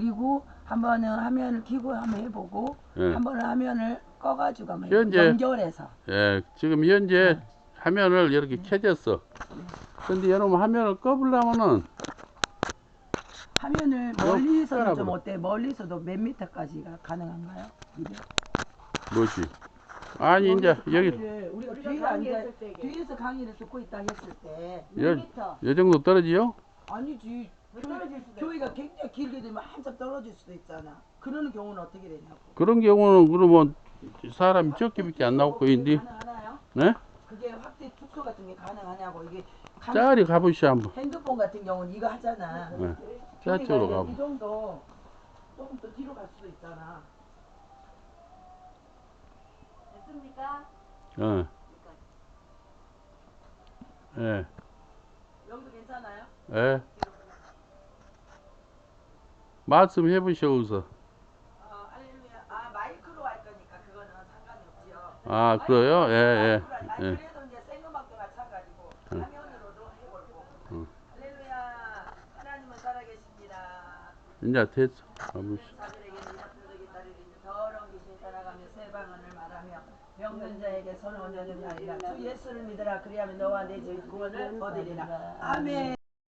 그리고 한 번은 화면을 켜고 한번 해보고 예. 한 번은 화면을 꺼가지고 한번 해보고 현재- 연결해서 예, 지금 현재 화면을 이렇게 켜졌어. 근데 여러분 화면을 꺼보려면은 화면을 멀리서도 좀 끄라고. 어때? 멀리서도 몇 미터까지가 가능한가요? 이게? 뭐지? 아니 이제 여기 강의를 우리가 우리가 뒤에 앉아 강의했을 때 이게. 뒤에서 강의를 듣고 있다 했을 때 여, 미터. 요 정도 떨어지요? 아니지 왜 교회, 수도 교회가 굉장히 길게 되면 한참 떨어질 수도 있잖아 그러는 경우는 어떻게 되냐고 그런 경우는 그러면 사람이 적게밖에 안 나올 거인데, 가능하나요? 네? 그게 확대 축소 같은 게 가능하냐고 이게 강- 짜리 가보시죠 한번. 핸드폰 같은 경우는 이거 하잖아 네. 저쪽으로 이제 가보. 이 정도 조금 더 뒤로 갈 수도 있잖아 됐습니까? 어, 예, 여기도 괜찮아요? 예. 말씀해 보시오서. 아 할렐루야 아 마이크로 할 거니까 그거는 상관이 없지요 아, 그래요? 예, 예. 예. 그래도 이제 생음악도 마찬가지고 응. 화면으로도 해볼고 응. 할렐루야 하나님은 살아계십니다 이제 됐어. 가보시죠. 자들에게는 약속되기 따르리니 더러운 귀신 살아가며 새 방언을 말하며 병든 자에게 손을 얹어준 자리라 주 예수를 믿으라 그리하면 너와 내죄 구원을 얻으리라 아멘